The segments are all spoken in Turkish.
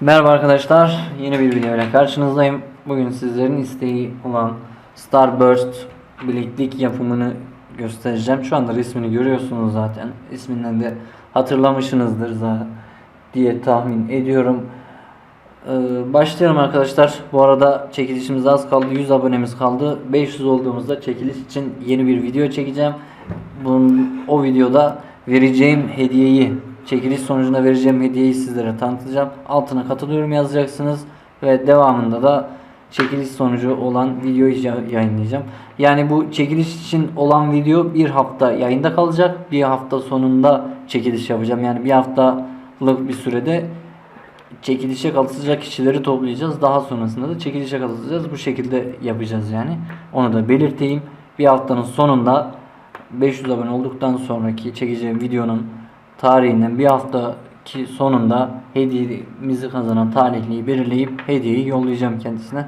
Merhaba arkadaşlar, yeni bir video ile karşınızdayım. Bugün sizlerin isteği olan Starburst bileklik yapımını göstereceğim. Şu anda resmini görüyorsunuz zaten. İsminden de hatırlamışsınızdır diye tahmin ediyorum. Ee, başlayalım arkadaşlar. Bu arada çekilişimiz az kaldı. 100 abonemiz kaldı. 500 olduğumuzda çekiliş için yeni bir video çekeceğim. Bunun, o videoda vereceğim hediyeyi, çekiliş sonucunda vereceğim hediyeyi sizlere tanıtacağım. Altına katılıyorum yazacaksınız ve devamında da çekiliş sonucu olan videoyu ya- yayınlayacağım. Yani bu çekiliş için olan video bir hafta yayında kalacak. Bir hafta sonunda çekiliş yapacağım. Yani bir haftalık bir sürede çekilişe katılacak kişileri toplayacağız. Daha sonrasında da çekilişe katılacağız. Bu şekilde yapacağız yani. Onu da belirteyim. Bir haftanın sonunda 500 abone olduktan sonraki çekeceğim videonun tarihinden bir haftaki sonunda hediyemizi kazanan talihliyi belirleyip hediyeyi yollayacağım kendisine.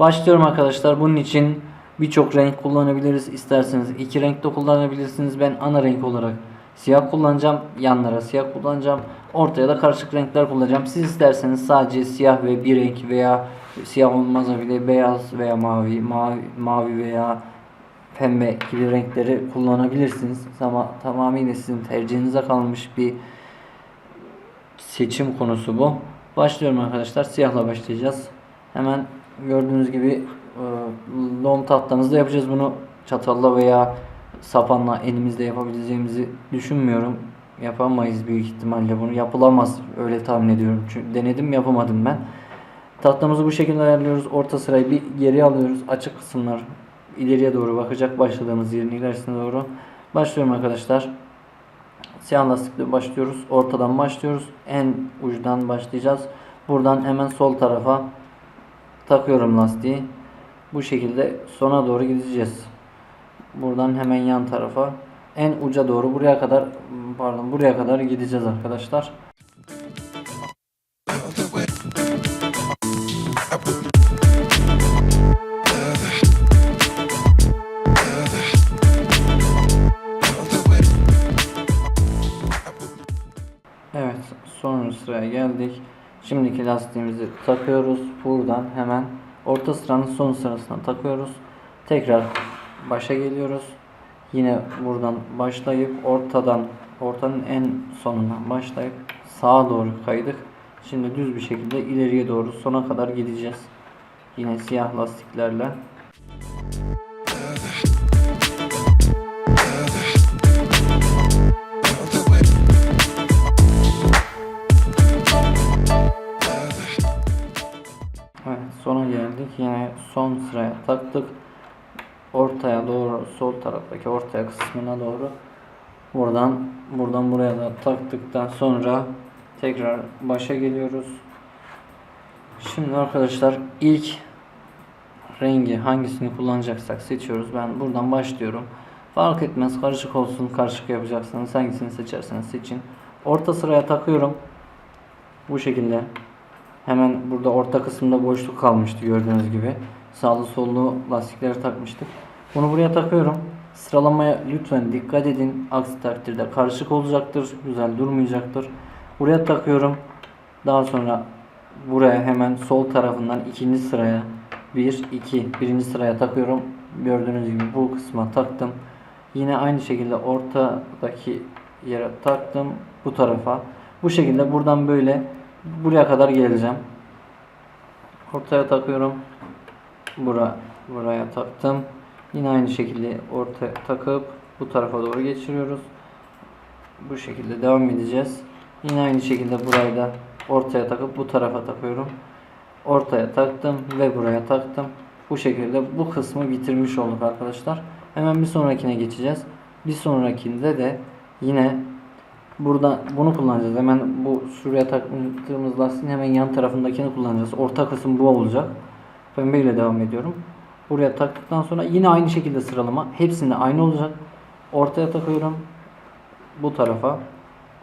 Başlıyorum arkadaşlar. Bunun için birçok renk kullanabiliriz. İsterseniz iki renk de kullanabilirsiniz. Ben ana renk olarak siyah kullanacağım. Yanlara siyah kullanacağım. Ortaya da karışık renkler kullanacağım. Siz isterseniz sadece siyah ve bir renk veya siyah olmazsa bile beyaz veya mavi, mavi, mavi veya pembe gibi renkleri kullanabilirsiniz. Ama tamamıyla sizin tercihinize kalmış bir seçim konusu bu. Başlıyorum arkadaşlar. Siyahla başlayacağız. Hemen gördüğünüz gibi e, lom tahtamızda yapacağız bunu. Çatalla veya sapanla elimizde yapabileceğimizi düşünmüyorum. Yapamayız büyük ihtimalle bunu. Yapılamaz öyle tahmin ediyorum. Çünkü denedim yapamadım ben. Tahtamızı bu şekilde ayarlıyoruz. Orta sırayı bir geri alıyoruz. Açık kısımlar ileriye doğru bakacak. Başladığımız yerin ilerisine doğru. Başlıyorum arkadaşlar. Siyah lastikle başlıyoruz. Ortadan başlıyoruz. En uçtan başlayacağız. Buradan hemen sol tarafa takıyorum lastiği. Bu şekilde sona doğru gideceğiz. Buradan hemen yan tarafa en uca doğru buraya kadar pardon buraya kadar gideceğiz arkadaşlar. Sıraya geldik. Şimdiki lastiğimizi takıyoruz. Buradan hemen orta sıranın son sırasına takıyoruz. Tekrar başa geliyoruz. Yine buradan başlayıp ortadan ortanın en sonundan başlayıp sağa doğru kaydık. Şimdi düz bir şekilde ileriye doğru sona kadar gideceğiz. Yine siyah lastiklerle. Taktık. Ortaya doğru sol taraftaki ortaya kısmına doğru buradan buradan buraya da taktıktan sonra tekrar başa geliyoruz. Şimdi arkadaşlar ilk rengi hangisini kullanacaksak seçiyoruz. Ben buradan başlıyorum. Fark etmez karışık olsun karışık yapacaksınız. Hangisini seçerseniz seçin. Orta sıraya takıyorum. Bu şekilde. Hemen burada orta kısımda boşluk kalmıştı gördüğünüz gibi. Sağlı sollu lastikleri takmıştık. Bunu buraya takıyorum. Sıralamaya lütfen dikkat edin. Aksi takdirde karışık olacaktır. Güzel durmayacaktır. Buraya takıyorum. Daha sonra buraya hemen sol tarafından ikinci sıraya 1 2 birinci sıraya takıyorum. Gördüğünüz gibi bu kısma taktım. Yine aynı şekilde ortadaki yere taktım bu tarafa. Bu şekilde buradan böyle buraya kadar geleceğim. Ortaya takıyorum. Bura, buraya taktım. Yine aynı şekilde ortaya takıp bu tarafa doğru geçiriyoruz. Bu şekilde devam edeceğiz. Yine aynı şekilde burayı da ortaya takıp bu tarafa takıyorum. Ortaya taktım ve buraya taktım. Bu şekilde bu kısmı bitirmiş olduk arkadaşlar. Hemen bir sonrakine geçeceğiz. Bir sonrakinde de yine burada bunu kullanacağız. Hemen bu şuraya taktığımız lastiğin hemen yan tarafındakini kullanacağız. Orta kısım bu olacak. Pembe ile devam ediyorum. Buraya taktıktan sonra yine aynı şekilde sıralama. Hepsinde aynı olacak. Ortaya takıyorum. Bu tarafa.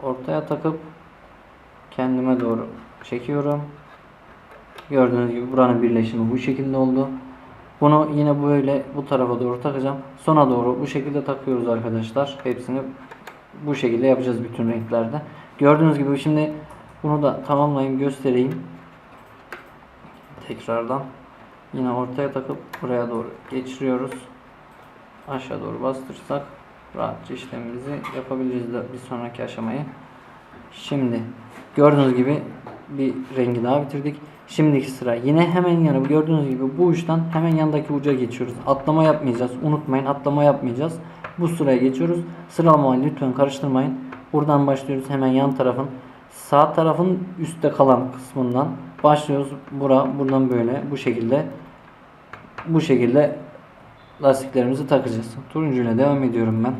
Ortaya takıp kendime doğru çekiyorum. Gördüğünüz gibi buranın birleşimi bu şekilde oldu. Bunu yine böyle bu tarafa doğru takacağım. Sona doğru bu şekilde takıyoruz arkadaşlar. Hepsini bu şekilde yapacağız bütün renklerde. Gördüğünüz gibi şimdi bunu da tamamlayayım göstereyim. tekrardan. Yine ortaya takıp buraya doğru geçiriyoruz. Aşağı doğru bastırırsak rahatça işlemimizi yapabiliriz de bir sonraki aşamayı. Şimdi gördüğünüz gibi bir rengi daha bitirdik. Şimdiki sıra yine hemen yanı gördüğünüz gibi bu uçtan hemen yandaki uca geçiyoruz. Atlama yapmayacağız. Unutmayın atlama yapmayacağız. Bu sıraya geçiyoruz. Sıralamayı lütfen karıştırmayın. Buradan başlıyoruz hemen yan tarafın sağ tarafın üstte kalan kısmından başlıyoruz. Bura buradan böyle bu şekilde bu şekilde lastiklerimizi takacağız. Turuncuyla devam ediyorum ben.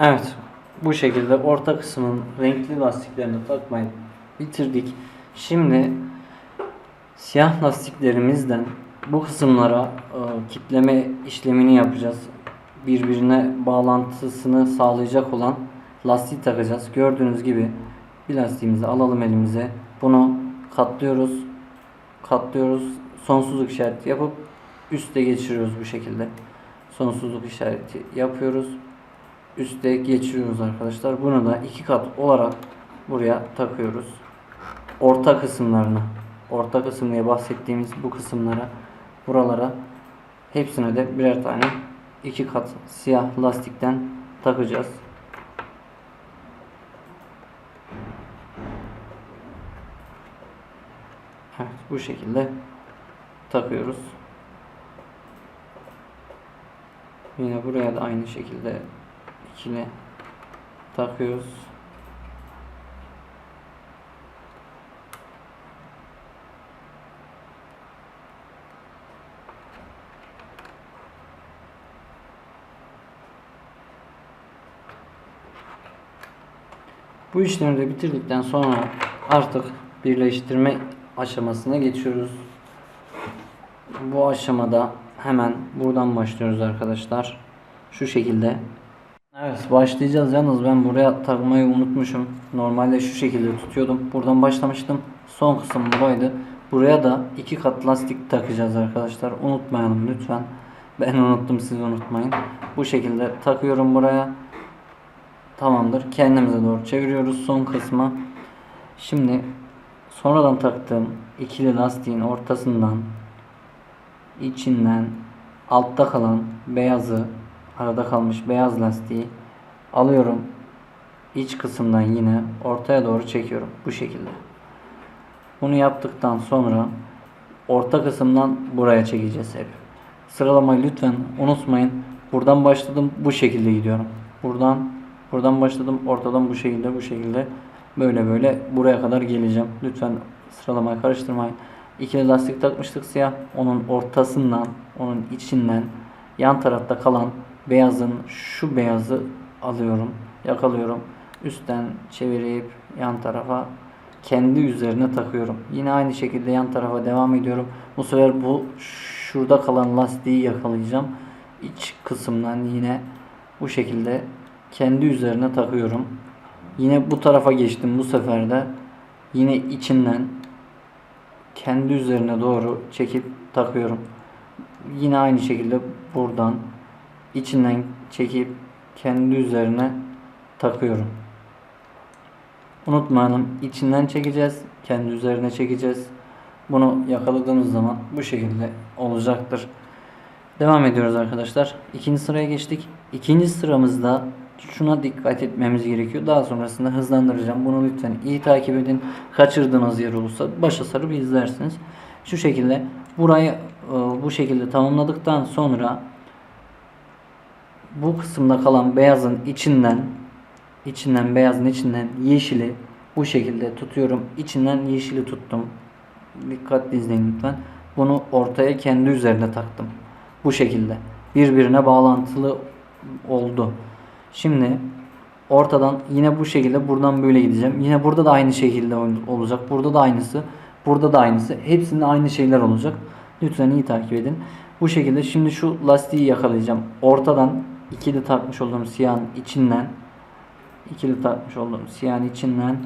Evet. Bu şekilde orta kısmın renkli lastiklerini takmayı bitirdik. Şimdi siyah lastiklerimizden bu kısımlara e, kitleme işlemini yapacağız. Birbirine bağlantısını sağlayacak olan lastiği takacağız. Gördüğünüz gibi bir lastiğimizi alalım elimize. Bunu katlıyoruz. Katlıyoruz. Sonsuzluk işareti yapıp üste geçiriyoruz bu şekilde. Sonsuzluk işareti yapıyoruz üste geçiriyoruz arkadaşlar. Bunu da iki kat olarak buraya takıyoruz. Orta kısımlarına, orta kısım diye bahsettiğimiz bu kısımlara, buralara hepsine de birer tane iki kat siyah lastikten takacağız. Evet, bu şekilde takıyoruz. Yine buraya da aynı şekilde ikili takıyoruz. Bu işlemi de bitirdikten sonra artık birleştirme aşamasına geçiyoruz. Bu aşamada hemen buradan başlıyoruz arkadaşlar. Şu şekilde Evet başlayacağız yalnız ben buraya takmayı unutmuşum. Normalde şu şekilde tutuyordum. Buradan başlamıştım. Son kısım buraydı. Buraya da iki kat lastik takacağız arkadaşlar. Unutmayalım lütfen. Ben unuttum siz unutmayın. Bu şekilde takıyorum buraya. Tamamdır. Kendimize doğru çeviriyoruz son kısmı. Şimdi sonradan taktığım ikili lastiğin ortasından içinden altta kalan beyazı arada kalmış beyaz lastiği alıyorum. iç kısımdan yine ortaya doğru çekiyorum. Bu şekilde. Bunu yaptıktan sonra orta kısımdan buraya çekeceğiz hep. Sıralamayı lütfen unutmayın. Buradan başladım bu şekilde gidiyorum. Buradan buradan başladım ortadan bu şekilde bu şekilde böyle böyle buraya kadar geleceğim. Lütfen sıralamayı karıştırmayın. İkili lastik takmıştık siyah. Onun ortasından, onun içinden yan tarafta kalan beyazın şu beyazı alıyorum, yakalıyorum. Üstten çevirip yan tarafa kendi üzerine takıyorum. Yine aynı şekilde yan tarafa devam ediyorum. Bu sefer bu şurada kalan lastiği yakalayacağım. İç kısımdan yine bu şekilde kendi üzerine takıyorum. Yine bu tarafa geçtim bu sefer de yine içinden kendi üzerine doğru çekip takıyorum. Yine aynı şekilde buradan içinden çekip kendi üzerine takıyorum. Unutmayalım içinden çekeceğiz. Kendi üzerine çekeceğiz. Bunu yakaladığımız zaman bu şekilde olacaktır. Devam ediyoruz arkadaşlar. İkinci sıraya geçtik. İkinci sıramızda şuna dikkat etmemiz gerekiyor. Daha sonrasında hızlandıracağım. Bunu lütfen iyi takip edin. Kaçırdığınız yer olursa başa sarıp izlersiniz. Şu şekilde burayı e, bu şekilde tamamladıktan sonra bu kısımda kalan beyazın içinden içinden beyazın içinden yeşili Bu şekilde tutuyorum. İçinden yeşili tuttum. Dikkatli izleyin lütfen. Bunu ortaya kendi üzerine taktım. Bu şekilde. Birbirine bağlantılı oldu. Şimdi ortadan yine bu şekilde buradan böyle gideceğim. Yine burada da aynı şekilde ol- olacak. Burada da aynısı. Burada da aynısı. Hepsinde aynı şeyler olacak. Lütfen iyi takip edin. Bu şekilde şimdi şu lastiği yakalayacağım. Ortadan ikili takmış olduğum siyahın içinden ikili takmış olduğum siyahın içinden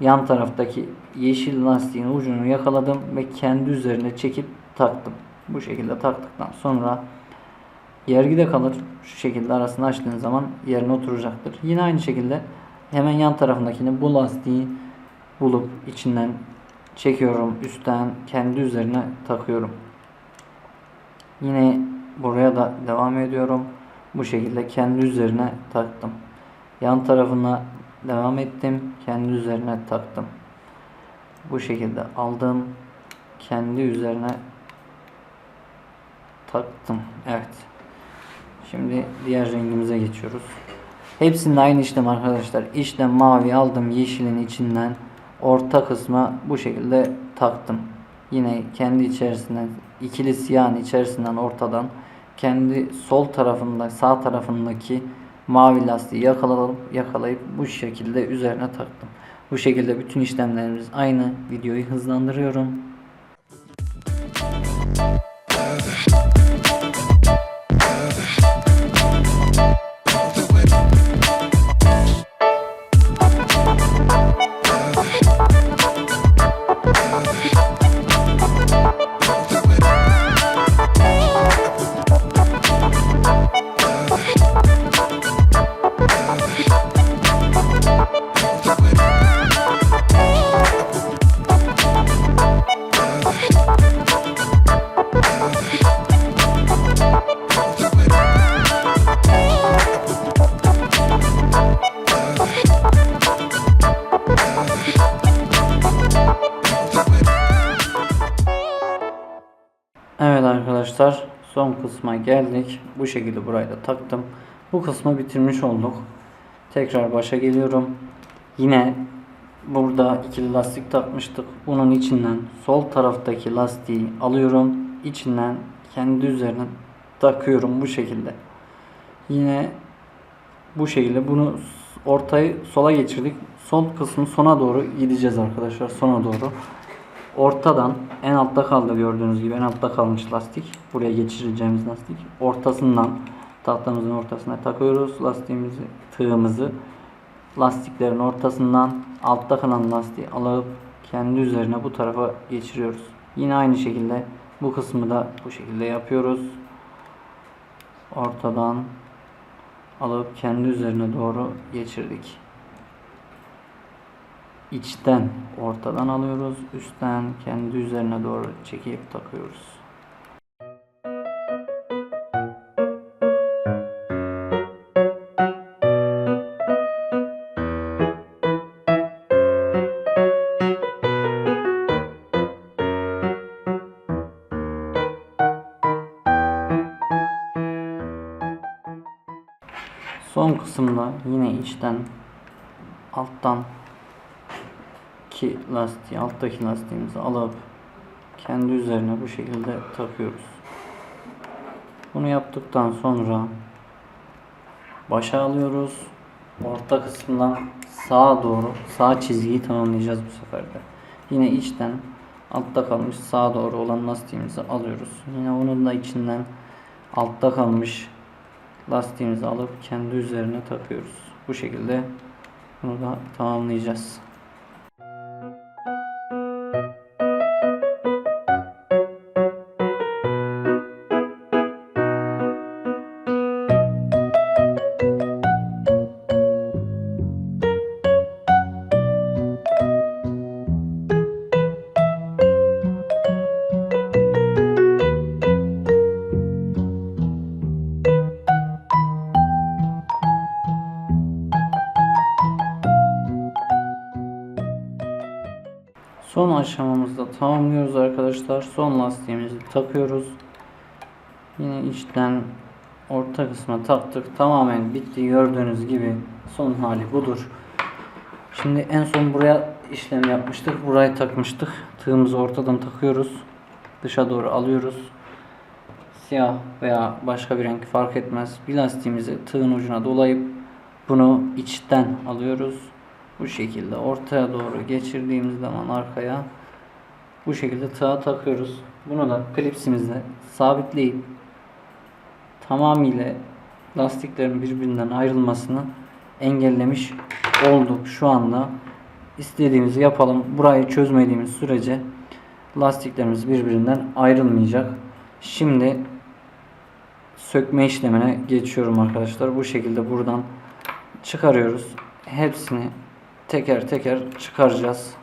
yan taraftaki yeşil lastiğin ucunu yakaladım ve kendi üzerine çekip taktım. Bu şekilde taktıktan sonra Yergide kalır. Şu şekilde arasını açtığın zaman yerine oturacaktır. Yine aynı şekilde hemen yan tarafındakini bu lastiği bulup içinden çekiyorum. Üstten kendi üzerine takıyorum. Yine buraya da devam ediyorum. Bu şekilde kendi üzerine taktım. Yan tarafına devam ettim. Kendi üzerine taktım. Bu şekilde aldım. Kendi üzerine taktım. Evet. Şimdi diğer rengimize geçiyoruz. Hepsinde aynı işlem arkadaşlar. İşlem mavi aldım yeşilin içinden orta kısma bu şekilde taktım. Yine kendi içerisinden ikili siyahın içerisinden ortadan kendi sol tarafında sağ tarafındaki mavi lastiği yakalayıp yakalayıp bu şekilde üzerine taktım. Bu şekilde bütün işlemlerimiz aynı. Videoyu hızlandırıyorum. Evet arkadaşlar son kısma geldik. Bu şekilde burayı da taktım. Bu kısmı bitirmiş olduk. Tekrar başa geliyorum. Yine burada ikili lastik takmıştık. Bunun içinden sol taraftaki lastiği alıyorum. İçinden kendi üzerine takıyorum bu şekilde. Yine bu şekilde bunu ortayı sola geçirdik. Sol kısmı sona doğru gideceğiz arkadaşlar. Sona doğru. Ortadan en altta kaldı gördüğünüz gibi en altta kalmış lastik. Buraya geçireceğimiz lastik. Ortasından tahtamızın ortasına takıyoruz lastiğimizi, tığımızı. Lastiklerin ortasından altta kalan lastiği alıp kendi üzerine bu tarafa geçiriyoruz. Yine aynı şekilde bu kısmı da bu şekilde yapıyoruz. Ortadan alıp kendi üzerine doğru geçirdik. İçten ortadan alıyoruz. Üstten kendi üzerine doğru çekip takıyoruz. Son kısımda yine içten alttan ki lastiği alttaki lastiğimizi alıp kendi üzerine bu şekilde takıyoruz. Bunu yaptıktan sonra başa alıyoruz. Orta kısmından sağa doğru sağ çizgiyi tamamlayacağız bu sefer de. Yine içten altta kalmış sağa doğru olan lastiğimizi alıyoruz. Yine onun da içinden altta kalmış lastiğimizi alıp kendi üzerine takıyoruz. Bu şekilde bunu da tamamlayacağız. Son aşamamızda tamamlıyoruz arkadaşlar. Son lastiğimizi takıyoruz. Yine içten orta kısma taktık. Tamamen bitti. Gördüğünüz gibi son hali budur. Şimdi en son buraya işlem yapmıştık. Burayı takmıştık. Tığımızı ortadan takıyoruz. Dışa doğru alıyoruz. Siyah veya başka bir renk fark etmez. Bir lastiğimizi tığın ucuna dolayıp bunu içten alıyoruz. Bu şekilde ortaya doğru geçirdiğimiz zaman arkaya bu şekilde tığa takıyoruz. Bunu da klipsimizle sabitleyip tamamıyla lastiklerin birbirinden ayrılmasını engellemiş olduk şu anda. İstediğimizi yapalım. Burayı çözmediğimiz sürece lastiklerimiz birbirinden ayrılmayacak. Şimdi sökme işlemine geçiyorum arkadaşlar. Bu şekilde buradan çıkarıyoruz. Hepsini teker teker çıkaracağız.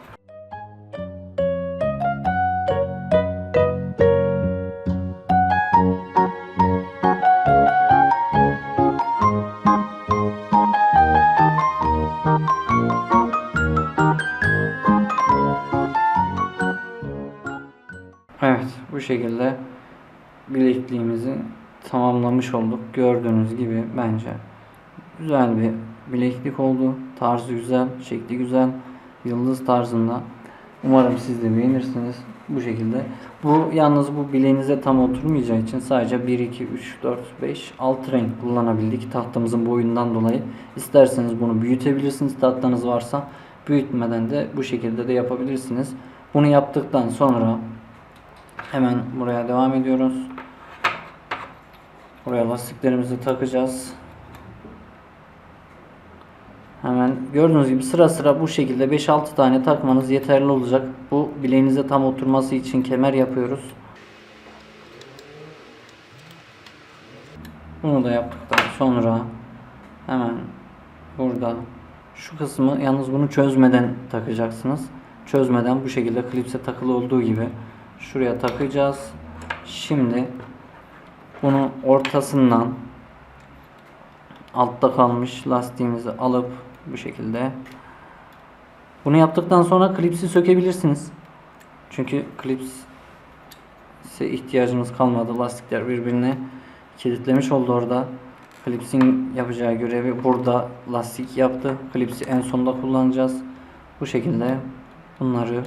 Evet bu şekilde bilekliğimizi tamamlamış olduk. Gördüğünüz gibi bence güzel bir bileklik oldu. Tarzı güzel, şekli güzel. Yıldız tarzında. Umarım siz de beğenirsiniz. Bu şekilde. Bu yalnız bu bileğinize tam oturmayacağı için sadece 1, 2, 3, 4, 5, 6 renk kullanabildik tahtamızın boyundan dolayı. İsterseniz bunu büyütebilirsiniz tahtanız varsa. Büyütmeden de bu şekilde de yapabilirsiniz. Bunu yaptıktan sonra Hemen buraya devam ediyoruz. Buraya lastiklerimizi takacağız. Hemen gördüğünüz gibi sıra sıra bu şekilde 5-6 tane takmanız yeterli olacak. Bu bileğinize tam oturması için kemer yapıyoruz. Bunu da yaptıktan sonra hemen burada şu kısmı yalnız bunu çözmeden takacaksınız. Çözmeden bu şekilde klipse takılı olduğu gibi şuraya takacağız. Şimdi bunu ortasından altta kalmış lastiğimizi alıp bu şekilde bunu yaptıktan sonra klipsi sökebilirsiniz. Çünkü klipse ihtiyacımız kalmadı. Lastikler birbirine kilitlemiş oldu orada. Klipsin yapacağı görevi burada lastik yaptı. Klipsi en sonda kullanacağız. Bu şekilde bunları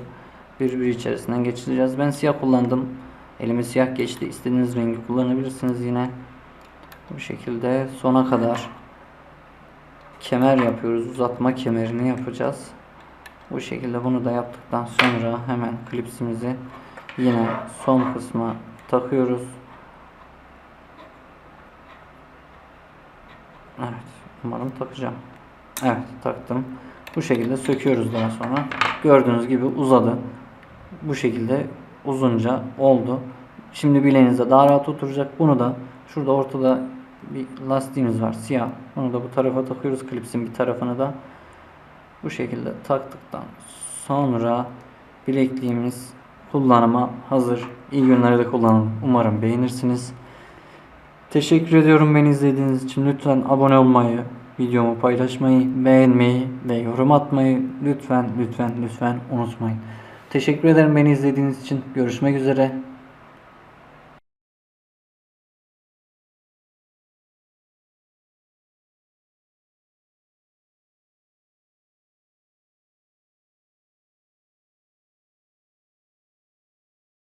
birbiri içerisinden geçireceğiz. Ben siyah kullandım. Elime siyah geçti. İstediğiniz rengi kullanabilirsiniz yine. Bu şekilde sona kadar kemer yapıyoruz. Uzatma kemerini yapacağız. Bu şekilde bunu da yaptıktan sonra hemen klipsimizi yine son kısma takıyoruz. Evet. Umarım takacağım. Evet taktım. Bu şekilde söküyoruz daha sonra. Gördüğünüz gibi uzadı. Bu şekilde uzunca oldu. Şimdi bileğinizde daha rahat oturacak. Bunu da şurada ortada bir lastiğimiz var siyah. Bunu da bu tarafa takıyoruz. Klipsin bir tarafını da bu şekilde taktıktan sonra bilekliğimiz kullanıma hazır. İyi günlerde kullanın. Umarım beğenirsiniz. Teşekkür ediyorum beni izlediğiniz için. Lütfen abone olmayı, videomu paylaşmayı, beğenmeyi ve yorum atmayı lütfen lütfen lütfen unutmayın. Teşekkür ederim beni izlediğiniz için. Görüşmek üzere.